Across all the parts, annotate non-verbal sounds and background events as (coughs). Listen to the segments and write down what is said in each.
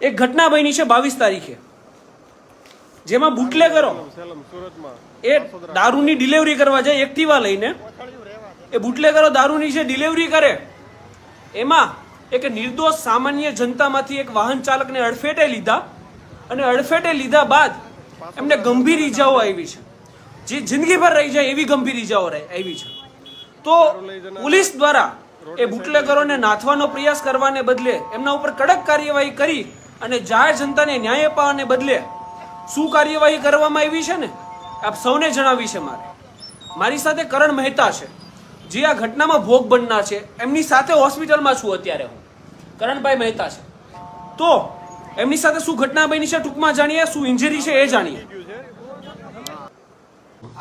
એક ઘટના બની છે બાવીસ તારીખે. જેમાં બુટલેગરો એ દારૂની ડિલિવરી કરવા જાય, એક્ટિવા લઈને. એ બુટલેગરો દારૂની જે ડિલિવરી કરે, એમાં એક નિર્દોષ સામાન્ય જનતામાંથી એક વાહન ચાલકને અડફેટે લીધા અને અડફેટે લીધા બાદ એમને ગંભીર ઈજાઓ આવી છે. જે જિંદગીભર રહી જાય એવી ગંભીર ઈજાઓ આવી છે. તો પોલીસ દ્વારા એ બુટલેગરોને નાથવાનો પ્રયાસ કરવાને બદલે એમના ઉપર કડક કાર્યવાહી કરી અને જાહેર જનતાને ન્યાય અપાવવાને બદલે શું કાર્યવાહી કરવામાં આવી છે ને? આપ સૌને જણાવી છે મારે. મારી સાથે કરણ મહેતા છે. જે આ ઘટનામાં ભોગ બનનાર છે. એમની સાથે હોસ્પિટલમાં છું અત્યારે હું. કરણભાઈ મહેતા છે. તો એમની સાથે શું ઘટના બની છે ટૂંકમાં જાણીએ? શું ઇન્જરી છે એ જાણીએ.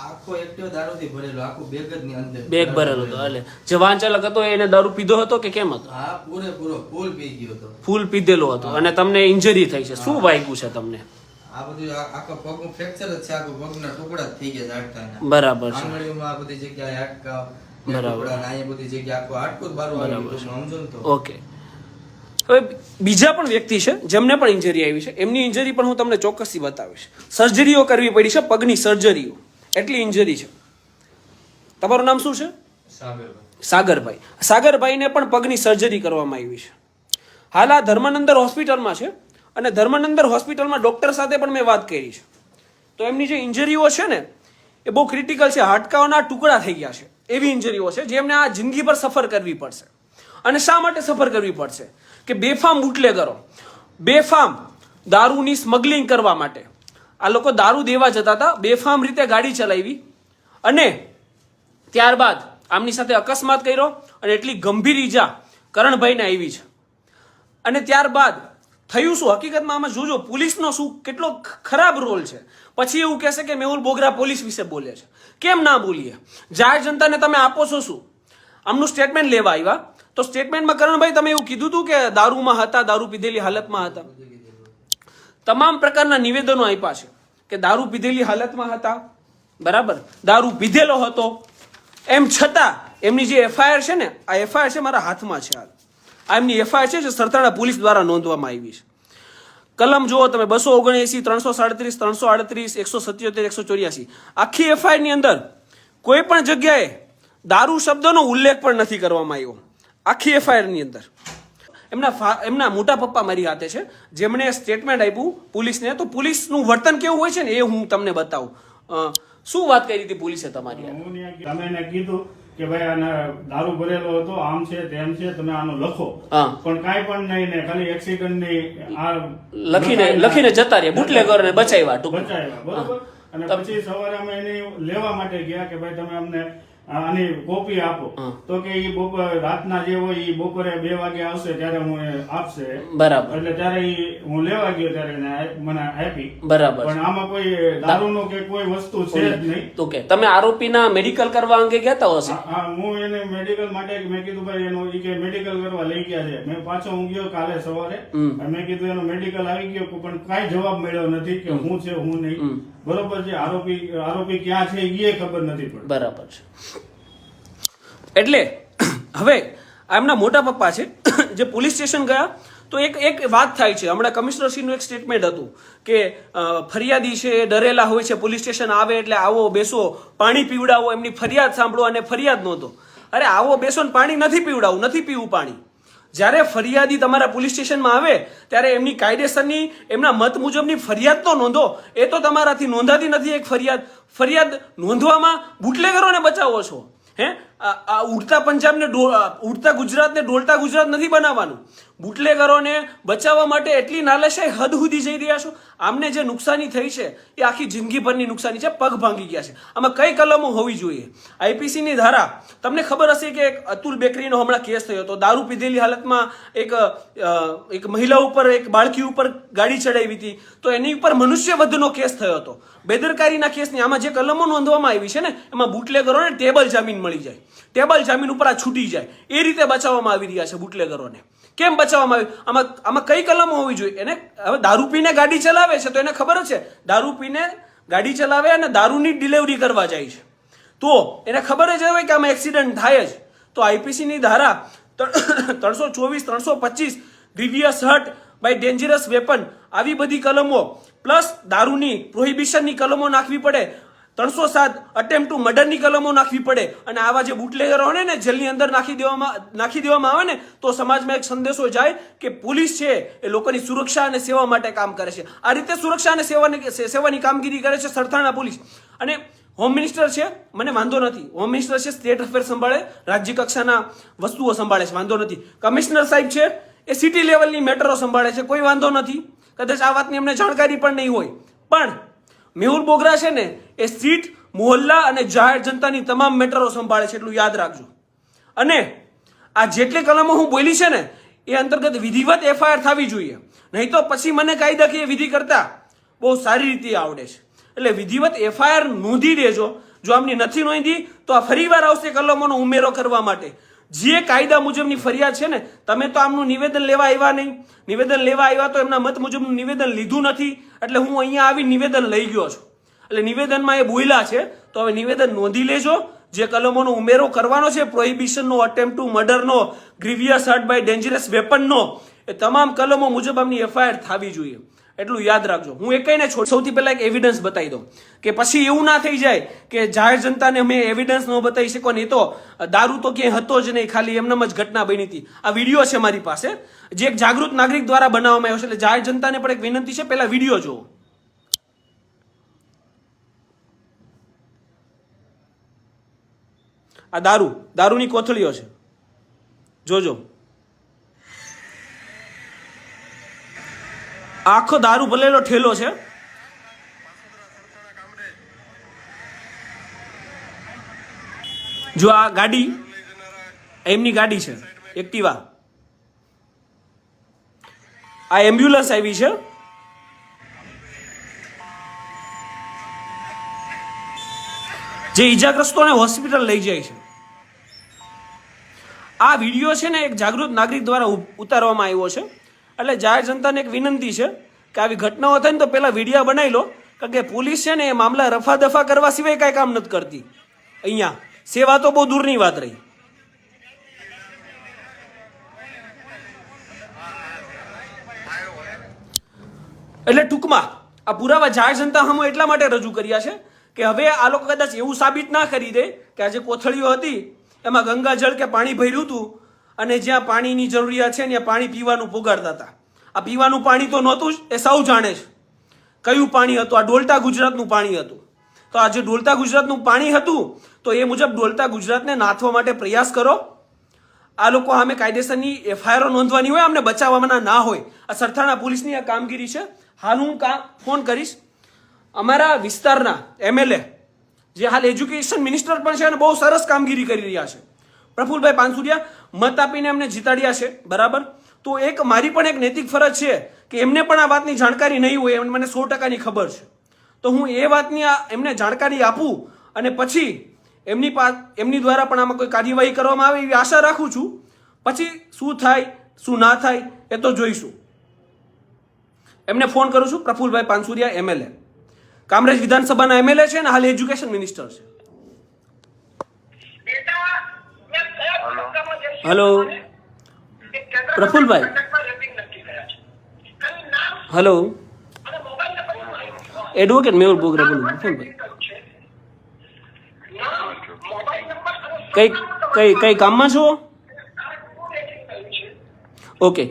આખો એક્ટિવ દારૂથી ભરેલો આખું બેગ જ ની અંદર. બેગ ભરેલો હતો એટલે જે વાહન ચાલક હતો એને દારૂ પીધો હતો કે કેમ હતો? હા પૂરેપૂરો ફૂલ પી ગયો હતો. ફૂલ પીધેલો હતો. અને તમને ઇન્જરી થઈ છે. શું વાગ્યું છે તમને? આ બધું આખો પગનું ફ્રેક્ચર જ છે. આખું પગના ટુકડા થઈ ગયા છે બરાબર છે. આંગળીઓમાં આ બધી જગ્યાએ હાડકા બરાબર. ટુકડા બધી જગ્યાએ આખું હાડકું જ બરાબર સમજો તો. ઓકે. હવે બીજા પણ વ્યક્તિ છે જેમને પણ ઇન્જરી આવી છે. એમની ઇન્જરી પણ હું તમને ચોક્કસથી બતાવીશ. સર્જરીઓ કરવી પડી છે પગની સર્જરીઓ એટલી ઇન્જરી છે. તમારું નામ શું છે? સાગરભાઈ. સાગરભાઈને પણ પગની સર્જરી કરવામાં આવી છે. હાલ આ ધર્માનંદર હોસ્પિટલમાં છે અને ધર્માનંદર હોસ્પિટલમાં ડૉક્ટર સાથે પણ મેં વાત કરી છે. તો એમની જે ઇન્જરીઓ છે ને એ બહુ ક્રિટિકલ છે. હાડકાઓના ટુકડા થઈ ગયા છે. એવી ઇન્જરીઓ છે જેમને આ જિંદગી પર સફર કરવી પડશે. અને શા માટે સફર કરવી પડશે? કે બેફામ બુટલેગરો બેફામ દારૂની સ્મગલિંગ કરવા માટે. આ લોકો દારૂ દેવા જતા હતા, બેફામ રીતે ગાડી ચલાવી. અને ત્યારબાદ આમની સાથે અકસ્માત કર્યો અને એટલી ગંભીર ઈજા કરણભાઈને આવી છે. અને ત્યારબાદ થયું શું? હકીકતમાં આમાં જોજો, પોલીસનો શું કેટલો ખરાબ રોલ છે. પછી એવું કહેશે કે મેહુલ બોગરા પોલીસ વિશે બોલે છે. કેમ ના બોલીએ? જાહેર જનતાને તમે આપો છો શું? આમનું સ્ટેટમેન્ટ લેવા આવ્યા. તો સ્ટેટમેન્ટમાં કરણભાઈ, તમે એવું કીધું હતું કે દારૂમાં હતા, દારૂ પીધેલી હાલતમાં હતા. તમામ પ્રકારના નિવેદનો આપ્યા છે કે દારૂ પીધેલી હાલતમાં હતા. બરાબર? દારૂ પીધેલો હતો. એમ છતાં એમની જે એફઆઈઆર છે ને, આ એફઆઈઆર છે મારા હાથમાં છે હાલ. આ એમની એફઆઈઆર છે જે સરથાણા પોલીસ દ્વારા નોંધવામાં આવી છે. કલમ જુઓ તમે, બસો ઓગણએંસી, ત્રણસો સાડત્રીસ, ત્રણસો આડત્રીસ, એકસો સત્યોતેર, એકસો ચોર્યાસી. આખી એફઆઈઆરની અંદર કોઈ પણ જગ્યાએ દારૂ શબ્દનો ઉલ્લેખ પણ નથી કરવામાં આવ્યો. આખી એફઆઈઆરની અંદર. એમના એમના મોટા પપ્પા મારી હાથે છે. જેમણે સ્ટેટમેન્ટ આપ્યું પોલીસને તો પોલીસનું વર્તન કેવું હોય છે ને એ હું તમને બતાવું. શું વાત કરી હતી પોલીસે તમારી તમે એને કીધું કે ભાઈ આને દારૂ ભરેલો હતો આમ છે તેમ છે તમે આનો લખો. પણ કાંઈ પણ નહીં ને ખાલી એક્સિડન્ટની આ લખીને લખીને જતા રહ્યા બુટલેગરોને બચાવ્યા ટૂંકમાં. બચાવ્યા બરોબર? અને પછી સવારે અમે એને લેવા માટે ગયા કે ભાઈ તમે અમને આની કોપી આપો. તો કે ઈ બપોર રાતના જે હોય ઈ બપોરે બે વાગે આવશે ત્યારે હું આપશે. બરાબર. એટલે ત્યારે ઈ હું લેવા ગયો ત્યારે મને આપી. બરાબર. પણ આમાં કોઈ દારૂનો કે કોઈ વસ્તુ છે જ નહીં. તો કે તમે આરોપીના મેડિકલ કરવા અંગે કહેતા હશે? હા, હા, એને મેડિકલ માટે મેં કીધું ભાઈ એનો ઈ કે મેડિકલ કરવા લઈ ગયા છે. મેં પાછો હું ગયો કાલે સવારે. મેં કીધું એનો મેડિકલ આવી ગયો પણ કાઈ જવાબ મળ્યો નથી કે હું છે હું નહીં. બરોબર છે આરોપી આરોપી ક્યાં છે એ ખબર નથી પડતી. બરાબર છે. એટલે, હવે એમના મોટા પપ્પા છે, જે પોલીસ સ્ટેશન ગયા, તો એક એક વાત થાય છે. હમણાં કમિશનરશ્રીનું એક સ્ટેટમેન્ટ હતું કે ફરિયાદી છે એ ડરેલા હોય છે, પોલીસ સ્ટેશન આવે એટલે આવો, બેસો, પાણી પીવડાવો, એમની ફરિયાદ સાંભળો અને ફરિયાદ નોંધો. અરે, આવો, બેસો ને પાણી નથી પીવડાવું, નથી પીવું પાણી. જ્યારે ફરિયાદી તમારા પોલીસ સ્ટેશનમાં આવે, ત્યારે એમની કાયદેસરની, એમના મત મુજબની ફરિયાદ તો નોંધો. એ તો તમારાથી નોંધાતી નથી એક ફરિયાદ. ફરિયાદ નોંધવામાં બુટલેગરોને બચાવો છો. હે? ઉડતા પંજાબને ઉડતા ગુજરાતને ડોલતા ગુજરાત નથી બનાવવાનું. બુટલેગરોને બચાવવા માટે એટલી નાલેશાઈ હદ સુધી જઈ રહ્યા છો. આમને જે નુકસાની થઈ છે, એ આખી જિંદગીભરની નુકસાની છે, પગ ભાંગી ગયા છે. આમાં કઈ કલમો હોવી જોઈએ? આઈપીસીની ધારા. તમને ખબર હશે કે એક અતુલ બેકરીનો હમણાં કેસ થયો હતો. દારૂ પીધેલી હાલતમાં એક એક મહિલા ઉપર, એક બાળકી ઉપર ગાડી ચડાવી હતી. તો એની ઉપર મનુષ્યવધનો કેસ થયો હતો. બેદરકારીના કેસની આમાં જે કલમો નોંધવામાં આવી છે ને, એમાં બુટલેગરોને ટેબલ જામીન મળી જાય. ટેબલ જામીન ઉપર આ છૂટી જાય. એ રીતે બચાવવામાં આવી રહ્યા છે બુટલેગરોને. કેમ બચાવવામાં આવી? આમાં આમાં કઈ કલમો હોવી જોઈએ? એને હવે દારૂ પીને ગાડી ચલાવે છે તો એને ખબર છે? દારૂ પીને ગાડી ચલાવે અને દારૂની ડિલિવરી કરવા જાય છે. તો એને ખબર જ હોય કે આમાં એક્સિડન્ટ થાય જ. તો આઈપીસીની ધારા (coughs) ત્રણસો ચોવીસ, ત્રણસો પચીસ grievous hurt by dangerous weapon આવી બધી કલમો પ્લસ દારૂની પ્રોહિબિશનની કલમો નાખવી પડે. ત્રણસો સાત અટેમ્પ ટુ મર્ડરની કલમો નાખવી પડે. અને આવા જે બુટલેગરો હોય ને, જેલની અંદર નાખી દેવામાં નાખી દેવામાં આવે ને, તો સમાજમાં એક સંદેશો જાય કે પોલીસ છે એ લોકોની સુરક્ષા અને સેવા માટે કામ કરે છે. આ રીતે સુરક્ષા અને સેવાની સેવાની કામગીરી કરે છે સરથાણા પોલીસ. અને હોમ મિનિસ્ટર છે, મને વાંધો નથી. હોમ મિનિસ્ટર છે સ્ટેટ અફેર સંભાળે, રાજ્ય કક્ષાના વસ્તુઓ સંભાળે છે, વાંધો નથી. કમિશનર સાહેબ છે, એ સિટી લેવલની મેટરો સંભાળે છે, કોઈ વાંધો નથી. કદાચ આ વાતની અમને જાણકારી પણ નહીં હોય. પણ મેહુલ બોગરા છે ને, એ સીટ મોહલ્લા અને જાહેર જનતાની તમામ મેટરો સંભાળે છે એટલું યાદ રાખજો. અને આ જેટલી કલમો હું બોલી છે ને, એ અંતર્ગત વિધિવત એફઆઈઆર થવી જોઈએ. નહીં તો પછી મને કાયદાકીય વિધિ કરતા બહુ સારી રીતે આવડે છે. એટલે વિધિવત એફઆઈઆર નોંધી દેજો. જો આમની નથી નોંધી, તો આ ફરીવાર આવશે કલમોનો ઉમેરો કરવા માટે. જે કાયદા મુજબની ફરિયાદ છે ને, તમે તો આમનું નિવેદન લેવા આવ્યા નહીં. નિવેદન લેવા આવ્યા તો એમના મત મુજબનું નિવેદન લીધું નથી. એટલે હું અહીંયા આવી નિવેદન લઈ ગયો છું. એટલે નિવેદનમાં એ બોલ્યા છે, તો હવે નિવેદન નોંધી લેજો. જે કલમોનો ઉમેરો કરવાનો છે, પ્રોહિબિશનનો અટેમ્પ ટુ મર્ડરનો ગ્રીવિયસ હર્ટ બાય ડેન્જરસ વેપનનો એ તમામ કલમો મુજબ આમની એફઆઈઆર થવી જોઈએ. એટલું યાદ રાખજો. હું એ કહીને છોડ સૌથી પહેલા એક એવિડન્સ બતાવી દઉં. કે પછી એવું ના થઈ જાય કે જાહેર જનતાને મેં એવિડન્સ ન બતાવી શકો ને તો દારૂ તો ક્યાંય હતો જ નહીં, ખાલી એમનેમ જ ઘટના બની હતી. આ વીડિયો છે મારી પાસે, જે એક જાગૃત નાગરિક દ્વારા બનાવવામાં આવ્યો છે. એટલે જાહેર જનતાને પણ એક વિનંતી છે, પહેલા વીડિયો જુઓ. આ દારૂ, દારૂની કોથળીઓ છે. જોજો. આખો દારૂ ભરેલો ઠેલો છે. જો આ ગાડી, એમની ગાડી છે, એક્ટિવા. આ એમ્બ્યુલન્સ આવી છે. જે ઈજાગ્રસ્તોને હોસ્પિટલ લઈ જાય છે. આ વીડિયો છે ને એક જાગૃત નાગરિક દ્વારા ઉતારવામાં આવ્યો છે. એટલે જાહેર જનતાને એક વિનંતી છે કે આવી ઘટનાઓ થાય ને તો પેલા વિડીયા બનાવી લો. કારણ કે પોલીસ છે ને એ મામલા રફા દફા કરવા સિવાય કાંઈ કામ નથી કરતી. અહીંયા સેવા તો બહુ દૂરની વાત રહી. એટલે ટૂંકમાં આ પુરાવા જાહેર જનતા હમો એટલા માટે રજૂ કર્યા છે કે હવે આ લોકો કદાચ એવું સાબિત ના કરી દે કે આ જે કોથળીઓ હતી, એમાં ગંગાજળ કે પાણી ભર્યું હતું અને જ્યાં પાણીની જરૂરિયાત છે ત્યાં પાણી પીવાનું પોગાડતા હતા. આ પીવાનું પાણી તો નહોતું જ, એ સૌ જાણે છે. કયું પાણી હતું? આ ડોલતા ગુજરાતનું પાણી હતું. તો આ જે ડોલતા ગુજરાતનું પાણી હતું, તો એ મુજબ ડોલતા ગુજરાતને નાથવા માટે પ્રયાસ કરો. આ લોકો સામે કાયદેસરની એફઆઈઆર નોંધવાની હોય અમને બચાવવાના ના હોય. આ સરથાણા પોલીસની આ કામગીરી છે. હાલ હું કા ફોન કરીશ. અમારા વિસ્તારના એમએલએ જે હાલ એજ્યુકેશન મિનિસ્ટર પણ છે અને બહુ સરસ કામગીરી કરી રહ્યા છે. પ્રફુલભાઈ પાનસુરિયા, મત આપીને એમને જીતાડ્યા છે, બરાબર? તો એક, મારી પણ એક નૈતિક ફરજ છે કે એમને પણ આ વાતની જાણકારી નહીં હોય, એમને મને સો ટકાની ખબર છે. તો હું એ વાતની આ એમને જાણકારી આપું અને પછી એમની પા, એમની દ્વારા પણ આમાં કોઈ કાર્યવાહી કરવામાં આવે એવી આશા રાખું છું. પછી શું થાય, શું ના થાય, એ તો જોઈશું. એમને ફોન કરું છું, પ્રફુલભાઈ પાનસુરિયા એમએલએ કામરેજ વિધાનસભાના એમએલએ છે અને હાલ એજ્યુકેશન મિનિસ્ટર છે. Hello. Prafulbhai. Hello. Advocate Mehul Bogra બોલું પ્રફુલભાઈ. કઈ કઈ કઈ કામમાં છો? ઓકે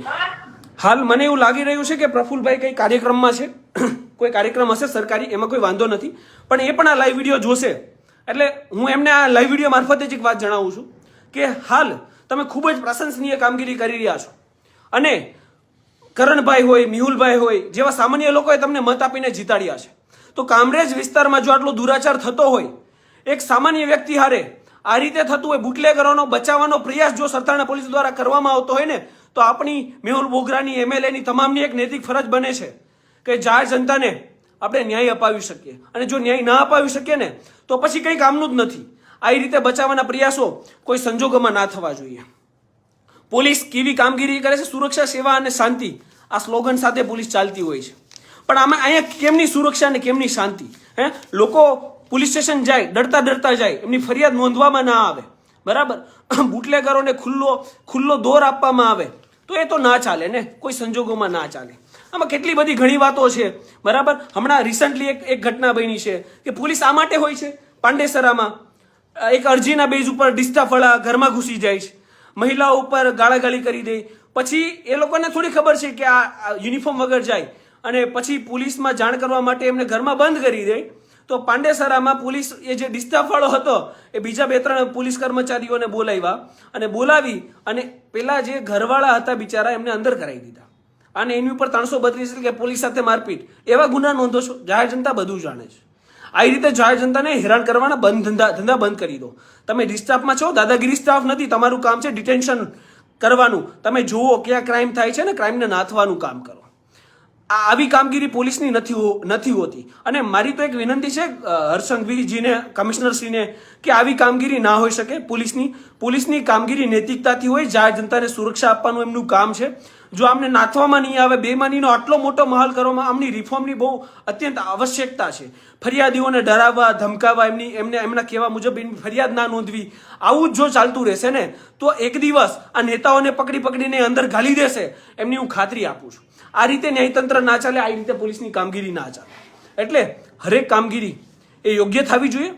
હાલ મને એવું લાગી રહ્યું છે કે પ્રફુલભાઈ કઈ કાર્યક્રમમાં છે? (coughs) કોઈ કાર્યક્રમ હશે સરકારી? એમાં કોઈ વાંધો નથી. પણ એ પણ આ લાઈવ વીડિયો જોશે. એટલે હું એમને આ લાઈવ વીડિયો મારફતે જ એક વાત જણાવું છું કે હાલ તમે ખૂબ જ પ્રશંસનીય કામગીરી કરી રહ્યા છો. અને કરણભાઈ હોય, મિહુલભાઈ હોય, જેવા સામાન્ય લોકોએ તમને મત આપીને જીતાડ્યા છે. તો કામરેજ વિસ્તારમાં જો આટલો દુરાચાર થતો હોય, એક સામાન્ય વ્યક્તિ હારે આ રીતે થતું હોય, બુટલેગરોનો બચાવવાનો પ્રયાસ જો સરથાણા પોલીસ દ્વારા કરવામાં આવતો હોય ને, તો આપણી મેહુલ બોગરાની એમએલએની તમામની એક નૈતિક ફરજ બને છે કે જાહેર જનતાને આપણે ન્યાય અપાવી શકીએ. અને જો ન્યાય ના અપાવી શકીએ ને, તો પછી કંઈ કામનું જ નથી. આ રીતે બચાવવાના પ્રયાસો કોઈ સંજોગોમાં ના થવા જોઈએ. પોલીસ કેવી કામગીરી કરે છે? સુરક્ષા, સેવા અને શાંતિ. આ સ્લોગન સાથે પોલીસ ચાલતી હોય છે. પણ આમાં અહીંયા કેમની સુરક્ષા અને કેમની શાંતિ? હે? લોકો પોલીસ સ્ટેશન જાય, ડરતા ડરતા જાય. એમની ફરિયાદ નોંધવામાં ના આવે. બરાબર? (coughs) બુટલેગરોને ખુલ્લો ખુલ્લો દોર આપવામાં આવે. તો એ તો ના ચાલે ને? કોઈ સંજોગોમાં ના ચાલે. આમાં કેટલી બધી ઘણી વાતો છે. બરાબર? હમણાં રિસન્ટલી એક એક ઘટના બની છે કે પોલીસ આ માટે હોય છે? પાંડેસરામાં. એક અરજીના બેઝ ઉપર ડિસ્ટાફળા ઘરમાં ઘૂસી જાય છે. મહિલાઓ ઉપર ગાળાગાળી કરી દે. પછી એ લોકોને થોડી ખબર છે કે આ યુનિફોર્મ વગર જાય. અને પછી પોલીસમાં જાણ કરવા માટે એમને ઘરમાં બંધ કરી દે. તો પાંડેસરામાં પોલીસ એ જે ડિસ્ટાફળો હતો, એ બીજા બે ત્રણ પોલીસ કર્મચારીઓને બોલાવ્યા અને બોલાવી અને પેલા જે ઘરવાળા હતા બિચારા એમને અંદર કરાવી દીધા. અને એની ઉપર ત્રણસો બત્રીસ કે પોલીસ સાથે મારપીટ. એવા ગુના નોંધો છો? જાહેર જનતા બધું જાણે છે. આવી રીતે જાહેર જનતાને હેરાન કરવાના બંધ ધંધા ધંધા બંધ કરી દો. તમે ડિસ્ટાફમાં છો, દાદાગીરી સ્ટાફ નથી, તમારું કામ છે ડિટેન્શન કરવાનું. તમે જુઓ ક્યાં ક્રાઇમ થાય છે ને ક્રાઇમને નાથવાનું કામ કરો. આ આવી કામગીરી પોલીસની નથી નથી હોતી. અને મારી તો એક વિનંતી છે હર્ષંઘવીજીને કમિશનરશ્રીને, કે આવી કામગીરી ના હોઈ શકે. પોલીસની પોલીસની કામગીરી નૈતિકતાથી હોય, જાહેર જનતાને સુરક્ષા આપવાનું એમનું કામ છે. જો આમને નાથવામાં નહીં આવે, બેમાનીનો આટલો મોટો માહોલ કરવામાં આમની રિફોર્મની બહુ અત્યંત આવશ્યકતા છે. ફરિયાદીઓને ડરાવવા, ધમકાવવા એમની, એમને એમના કહેવા મુજબ એમની ફરિયાદ ના નોંધવી, આવું જ જો ચાલતું રહેશે ને, તો એક દિવસ આ નેતાઓને પકડી પકડીને અંદર ઘાલી દેશે, એમની હું ખાતરી આપું છું. આ રીતે ન્યાયતંત્ર ના ચાલે, આ રીતે પોલીસની કામગીરી ના ચાલે. એટલે હરેક કામગીરી એ યોગ્ય થવી જોઈએ.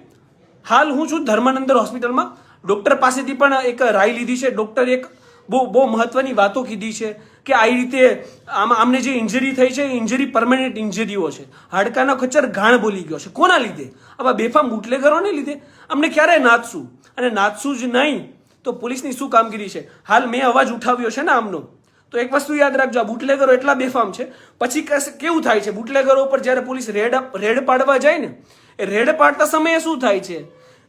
હાલ હું છું ધર્માનંદર હોસ્પિટલમાં. ડૉક્ટર પાસેથી પણ એક રાય લીધી છે. ડૉક્ટર એક બહુ બહુ મહત્વની વાતો કીધી છે. કે આવી રીતે આમ આમને જે ઇન્જરી થઈ છે ઇન્જરી પરમેનન્ટ ઇન્જરીઓ છે. હાડકાનો ખચ્ચર ઘાણ બોલી ગયો છે. કોના લીધે? આવા બેફામ બુટલેગરોને લીધે? અમને ક્યારે નાચશું અને નાચશું જ નહીં, તો પોલીસની શું કામગીરી છે? હાલ મેં અવાજ ઉઠાવ્યો છે ને આમનો. તો એક વસ્તુ યાદ રાખજો, આ બુટલેગરો એટલા બેફામ છે. પછી કેવું થાય છે? બુટલેગરો ઉપર જ્યારે પોલીસ રેડ રેડ પાડવા જાય ને, એ રેડ પાડતા સમયે શું થાય છે?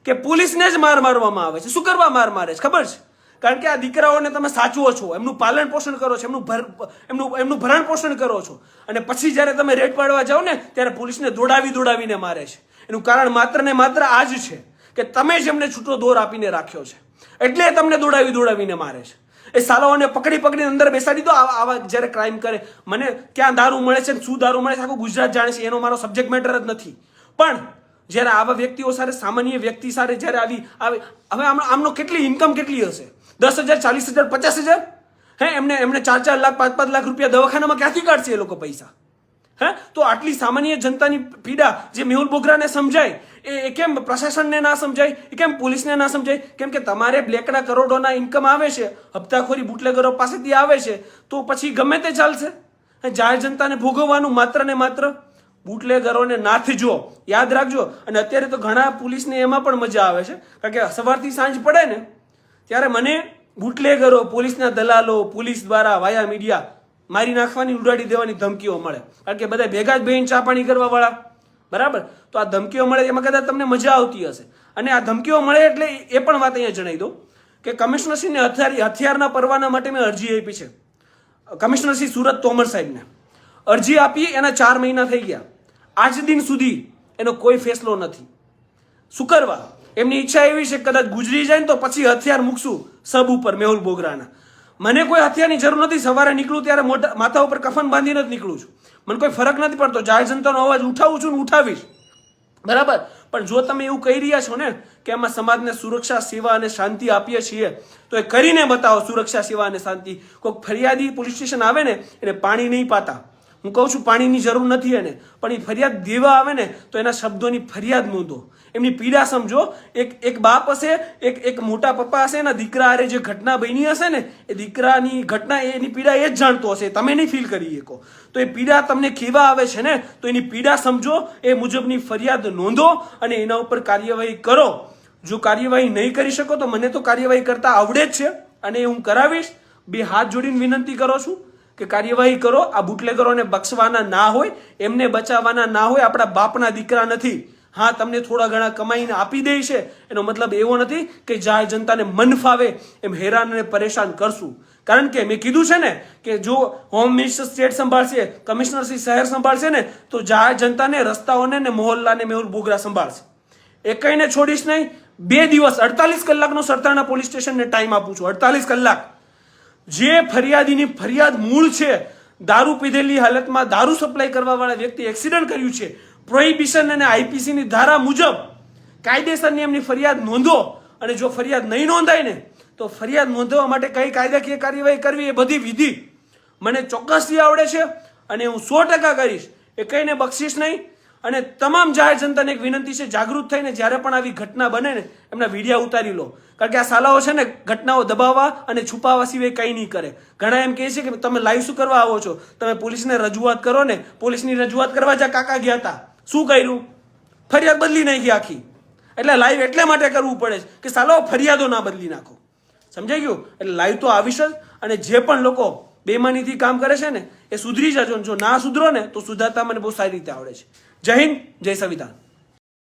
કે પોલીસને જ માર મારવામાં આવે છે. શું કરવા માર મારે છે? ખબર છે? કારણ કે આ દીકરાઓને તમે સાચવો છો, એમનું પાલન પોષણ કરો છો, એમનું ભર એમનું એમનું ભરણ પોષણ કરો છો. અને પછી જ્યારે તમે રેડ પાડવા જાઓ ને, ત્યારે પોલીસને દોડાવી દોડાવીને મારે છે. એનું કારણ માત્ર ને માત્ર આ જ છે કે તમે જ એમને છૂટો દોર આપીને રાખ્યો છે. એટલે તમને દોડાવી દોડાવીને મારે છે. એ સાલાઓને પકડી પકડીને અંદર બેસાડી દો, આવા જ્યારે ક્રાઇમ કરે. મને ક્યાં દારૂ મળે છે શું દારૂ મળે છે, આખું ગુજરાત જાણે છે, એનો મારો સબ્જેક્ટ મેટર જ નથી. પણ જ્યારે આવા વ્યક્તિઓ સાથે, સામાન્ય વ્યક્તિ સાથે જ્યારે આવી આવે હવે આમ આમનો કેટલી ઇન્કમ કેટલી હશે? દસ હજાર, ચાલીસ હજાર, પચાસ હજાર? હે, એમને એમને ચાર ચાર લાખ, પાંચ પાંચ લાખ રૂપિયા દવાખાનામાં ક્યાંથી કાઢશે એ લોકો પૈસા? હે, તો આટલી સામાન્ય જનતાની પીડા જે મેહુલ બોગરાને સમજાય, એ કેમ પ્રશાસનને ના સમજાય? એ કેમ પોલીસને ના સમજાય? કેમ કે તમારે બ્લેકના કરોડોના ઇન્કમ આવે છે, હપ્તાખોરી બુટલેગરો પાસેથી આવે છે, તો પછી ગમે તે ચાલશે. જાહેર જનતાને ભોગવવાનું માત્ર ને માત્ર બુટલેગરોને નાથજો યાદ રાખજો. અને અત્યારે તો ઘણા પોલીસને એમાં પણ મજા આવે છે. કારણ કે સવારથી સાંજ પડે ને, ત્યારે મને બુટલેગરો, પોલીસના દલાલો, પોલીસ દ્વારા વાયા મીડિયા મારી નાખવાની, ઉડાડી દેવાની ધમકીઓ મળે. કારણ કે બધા ભેગા જ બેન ચા પાણી કરવા વાળા બરાબર? તો આ ધમકીઓ મળે, એમાં કદાચ તમને મજા આવતી હશે. અને આ ધમકીઓ મળે એટલે એ પણ વાત અહીંયા જણાવી દઉં કે કમિશનરશ્રીને હથિયાર, હથિયારના પરવાના માટે મેં અરજી આપી છે. કમિશનરશ્રી સુરત તોમર સાહેબને. અરજી આપી, એના ચાર મહિના થઈ ગયા. આજ દિન સુધી એનો કોઈ ફેસલો નથી. શું કરવા એમની ઈચ્છા એવી છે કદાચ ગુજરી જાય ને તો પછી હથિયાર મૂકશું સબ ઉપર, મેહુલ બોગરાના. મને કોઈ હથિયારની જરૂર નથી, સવારે નીકળું ત્યારે મોઢા, માથા ઉપર કફન બાંધીને જ નીકળું છું. મને કોઈ ફરક નથી પડતો, જાહેર જનતાનો અવાજ ઉઠાવું છું ને ઉઠાવીશ. બરાબર? પણ જો તમે એવું કહી રહ્યા છો ને કે આમાં સમાજને સુરક્ષા, સેવા અને શાંતિ આપીએ છીએ, તો એ કરીને બતાવો સુરક્ષા, સેવા અને શાંતિ. કોઈક ફરિયાદી પોલીસ સ્ટેશન આવે ને, એને પાણી નહીં પાતા. હું કહું છું, પાણીની જરૂર નથી એને, પણ એ ફરિયાદ દેવા આવે ને, તો એના શબ્દોની ફરિયાદ નોંધો. એમની પીડા સમજો, એક એક બાપ હશે, એક એક મોટા પપ્પા હશે, એના દીકરા હારે જે ઘટના બની હશે ને, એ દીકરાની ઘટના, એની પીડા એ જ જાણતો હશે, તમે નહીં ફીલ કરી શકો. તો એ પીડા તમને કેવા આવે છે ને, તો એની પીડા સમજો, એ મુજબની ફરિયાદ નોંધો અને એના ઉપર કાર્યવાહી કરો. જો કાર્યવાહી નહીં કરી શકો, તો મને તો કાર્યવાહી કરતા આવડે જ છે, અને એ હું કરાવીશ. બે હાથ જોડીને વિનંતી કરો છું. કે કાર્યવાહી કરો, આ બુટલેગરોને બક્ષવાના ના હોય, એમને બચાવવાના ના હોય, આપણા બાપના દીકરા નથી. હા, તમને થોડા ઘણા કમાઈને આપી દે છે, એનો મતલબ એવો નથી કે જાહેર જનતાને મન ફાવે એમ હેરાન અને પરેશાન કરશું. કારણ કે મેં કીધું છે ને કે જો હોમ મિનિસ્ટર સ્ટેટ સંભાળશે, કમિશનર શ્રી શહેર સંભાળશે ને, તો જાહેર જનતાને, રસ્તાઓને ને મોહલ્લાને મેહુલ બોગરા સંભાળશે. એકઈને છોડીશ નહીં, બે દિવસ અડતાલીસ કલાકનો સરતાણા પોલીસ સ્ટેશનને ટાઈમ આપું છું, અડતાલીસ કલાક. જે ફરિયાદીની ફરિયાદ મૂળ છે, દારૂ પીધેલી હાલતમાં દારૂ સપ્લાય કરવાવાળા વ્યક્તિ એક્સિડન્ટ કર્યું છે. પ્રોહિબિશન અને આઈપીસીની ધારા મુજબ કાયદેસરની એમની ફરિયાદ નોંધો અને જો ફરિયાદ નહીં નોંધાય ને, તો ફરિયાદ નોંધવા માટે કઈ કાયદાકીય કાર્યવાહી કરવી એ બધી વિધિ મને ચોક્કસથી આવડે છે અને હું સો ટકા કરીશ. એ કંઈને બક્ષીશ નહીં અને તમામ જાહેર જનતાને એક વિનંતી છે, જાગૃત થઈને જ્યારે પણ આવી ઘટના બને ને, એમના વિડીયા ઉતારી લો. કારણ કે આ સાલાઓ છે ને, ઘટનાઓ દબાવવા અને છુપાવવા સિવાય કંઈ નહીં કરે. ઘણા એમ કહે છે કે તમે લાઈવ શું કરવા આવો છો? તમે પોલીસને રજૂઆત કરો ને, પોલીસની રજૂઆત કરવા જ્યાં કાકા ગયા હતા શું કર્યું? ફરિયાદ બદલી નાખી આખી. એટલે લાઈવ એટલે માટે કરવું પડે છે કે સાલાઓ ફરિયાદો ના બદલી નાખો. સમજાઈ ગયું? એટલે લાઈવ તો આવીશ જ અને જે પણ લોકો બેમાનીથી કામ કરે છે ને, એ સુધરી જજો જો ના સુધરો ને, તો સુધારતા મને બહુ સારી રીતે આવડે છે. જય હિન્દ જય સંવિધાન.